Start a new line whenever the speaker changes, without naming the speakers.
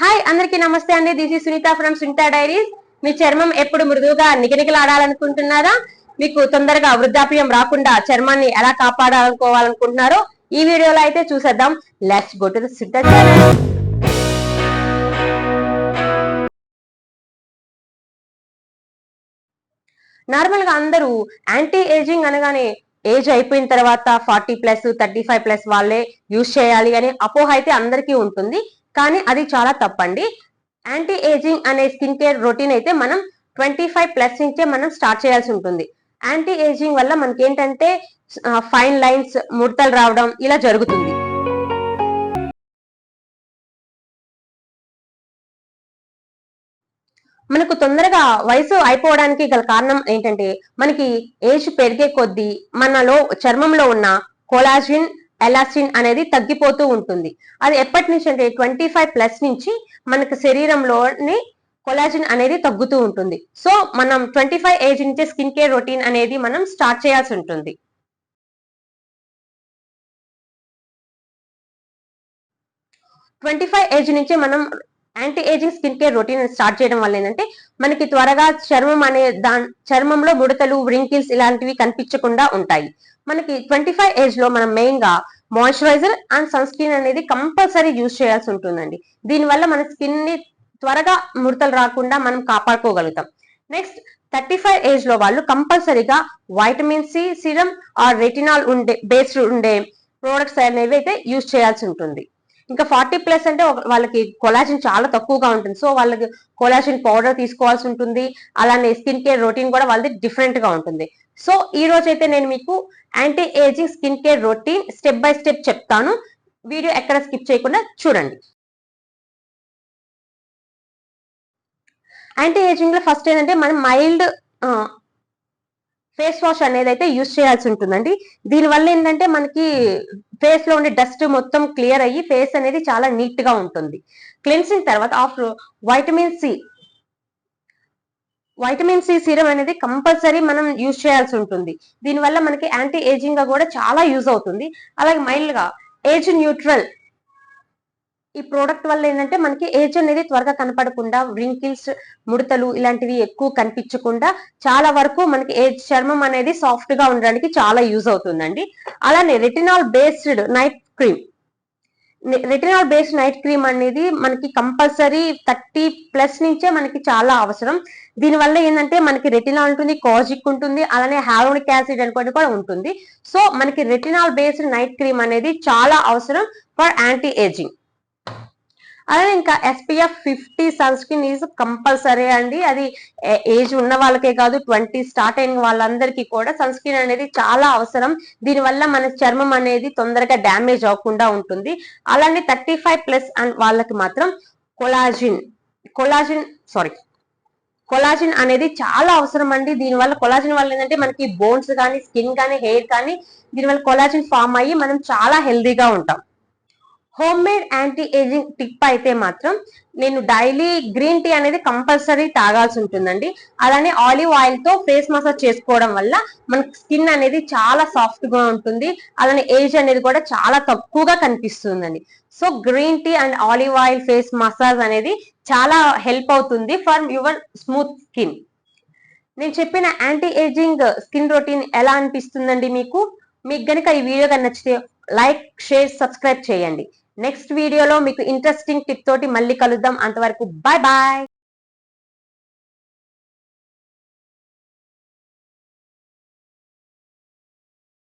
Hi అందరికీ నమస్తే అండి. This is Sunita from Sunita diaries మీ చర్మం ఎప్పుడు మృదువుగా నిగనిగలాడాలనుకుంటున్నారా? మీకు తొందరగా వృద్ధాప్యం రాకుండా చర్మాన్ని ఎలా కాపాడాలనుకోవాలనుకుంటున్నారో ఈ వీడియోలో అయితే చూసేద్దాం. Let's go to the Sunita నార్మల్గా అందరూ యాంటీ ఏజింగ్ అనగానే ఏజ్ అయిపోయిన తర్వాత forty plus thirty five plus వాళ్ళే యూజ్ చేయాలి అనే అపోహ అయితే అందరికీ ఉంటుంది. కానీ అది చాలా తప్పండి. యాంటీ ఏజింగ్ అనే స్కిన్ కేర్ రొటీన్ అయితే మనం ట్వంటీ ఫైవ్ ప్లస్ నుంచే మనం స్టార్ట్ చేయాల్సి ఉంటుంది. యాంటీ ఏజింగ్ వల్ల మనకి ఏంటంటే ఫైన్ లైన్స్ ముడతలు రావడం ఇలా జరుగుతుంది. మనకు తొందరగా వయసు అయిపోవడానికి గల కారణం ఏంటంటే మనకి ఏజ్ పెరిగే కొద్దీ మనలో చర్మంలో ఉన్న కొలాజిన్ ఎలాస్టిన్ అనేది తగ్గిపోతూ ఉంటుంది. అది ఎప్పటి నుంచి అంటే ట్వంటీ ఫైవ్ ప్లస్ నుంచి మనకు శరీరంలోని కొలాజిన్ అనేది తగ్గుతూ ఉంటుంది. సో మనం ట్వంటీ ఫైవ్ ఏజ్ నుంచే స్కిన్ కేర్ రొటీన్ అనేది మనం స్టార్ట్ చేయాల్సి ఉంటుంది. ట్వంటీ ఫైవ్ ఏజ్ నుంచే మనం anti ageing skin care routine start చేయడం వల్ల ఏంటంటే మనకి త్వరగా చర్మం అనే దాని చర్మంలో ముడతలు వ్రింకిల్స్ ఇలాంటివి కనిపించకుండా ఉంటాయి. మనకి ట్వంటీ ఫైవ్ ఏజ్లో మనం మెయిన్గా మాయిశ్చరైజర్ అండ్ సన్ స్క్రీన్ అనేది కంపల్సరీ యూజ్ చేయాల్సి ఉంటుందండి. దీనివల్ల మన స్కిన్ని త్వరగా ముడతలు రాకుండా మనం కాపాడుకోగలుగుతాం. నెక్స్ట్ థర్టీ ఫైవ్ ఏజ్లో వాళ్ళు కంపల్సరీగా vitamin C serum or retinol ఉండే బేస్డ్ ఉండే ప్రోడక్ట్స్ అనేవి అయితే యూజ్ చేయాల్సి ఉంటుంది. ఇంకా ఫార్టీ ప్లస్ అంటే వాళ్ళకి కొలాజిన్ చాలా తక్కువగా ఉంటుంది. సో వాళ్ళకి కొలాజిన్ పౌడర్ తీసుకోవాల్సి ఉంటుంది. అలానే స్కిన్ కేర్ రొటీన్ కూడా వాళ్ళది డిఫరెంట్గా ఉంటుంది. సో ఈ రోజు అయితే నేను మీకు anti ageing skin care routine step by step చెప్తాను. వీడియో ఎక్కడ స్కిప్ చేయకుండా చూడండి. యాంటీ ఏజింగ్లో ఫస్ట్ ఏంటంటే మనం మైల్డ్ ఫేస్ వాష్ అనేది అయితే యూజ్ చేయాల్సి ఉంటుందండి. దీనివల్ల ఏంటంటే మనకి ఫేస్లో ఉండే డస్ట్ మొత్తం క్లియర్ అయ్యి ఫేస్ అనేది చాలా నీట్గా ఉంటుంది. క్లెన్సింగ్ తర్వాత after vitamin C. Vitamin C serum అనేది కంపల్సరీ మనం యూజ్ చేయాల్సి ఉంటుంది. దీనివల్ల మనకి యాంటీ ఏజింగ్గా కూడా చాలా యూజ్ అవుతుంది. అలాగే మైల్డ్గా ఏజ్ న్యూట్రల్ ఈ ప్రోడక్ట్ వల్ల ఏంటంటే మనకి ఏజ్ అనేది త్వరగా కనపడకుండా వ్రింకిల్స్ ముడతలు ఇలాంటివి ఎక్కువ కనిపించకుండా చాలా వరకు మనకి ఏజ్ చర్మం అనేది సాఫ్ట్గా ఉండడానికి చాలా యూజ్ అవుతుందండి. అలానే retinol based night cream retinol based night cream అనేది మనకి కంపల్సరీ థర్టీ ప్లస్ నుంచే మనకి చాలా అవసరం. దీనివల్ల ఏంటంటే మనకి రెటినాల్ ఉంటుంది కాజిక్ ఉంటుంది అలానే హాలోనిక్ యాసిడ్ అనుకోండి కూడా ఉంటుంది. సో మనకి రెటినాల్ బేస్డ్ నైట్ క్రీమ్ అనేది చాలా అవసరం ఫర్ యాంటీ ఏజింగ్ అలాగే ఇంకా SPF fifty sunscreen is compulsory అండి. అది ఏజ్ ఉన్న వాళ్ళకే కాదు ట్వంటీ స్టార్ట్ అయిన వాళ్ళందరికీ కూడా సన్ స్క్రీన్ అనేది చాలా అవసరం. దీనివల్ల మన చర్మం అనేది తొందరగా డ్యామేజ్ అవ్వకుండా ఉంటుంది. అలానే థర్టీ ఫైవ్ ప్లస్ అండ్ వాళ్ళకి మాత్రం కొలాజిన్ కొలాజిన్ సారీ కొలాజిన్ అనేది చాలా అవసరం అండి. దీనివల్ల కొలాజిన్ వల్ల ఏంటంటే మనకి బోన్స్ కానీ స్కిన్ కానీ హెయిర్ కానీ దీనివల్ల కొలాజిన్ ఫామ్ అయ్యి మనం చాలా హెల్దీగా ఉంటాం. Home made anti ageing tip అయితే మాత్రం నేను డైలీ గ్రీన్ టీ అనేది కంపల్సరీ తాగాల్సి ఉంటుందండి. అలానే ఆలివ్ ఆయిల్తో ఫేస్ మసాజ్ చేసుకోవడం వల్ల మన స్కిన్ అనేది చాలా సాఫ్ట్గా ఉంటుంది. అలానే ఏజ్ అనేది కూడా చాలా తక్కువగా కనిపిస్తుందండి. So green tea and olive oil face massage అనేది చాలా హెల్ప్ అవుతుంది ఫర్ యువర్ స్మూత్ స్కిన్. నేను చెప్పిన యాంటీ ఏజింగ్ స్కిన్ రొటీన్ ఎలా అనిపిస్తుందండి మీకు? మీకు గనుక ఈ వీడియో కానీ నచ్చితే లైక్ షేర్ సబ్స్క్రైబ్ చేయండి. నెక్స్ట్ వీడియోలో మీకు ఇంట్రెస్టింగ్ టిప్ తోటి మళ్ళీ కలుద్దాం. అంతవరకు బాయ్ బాయ్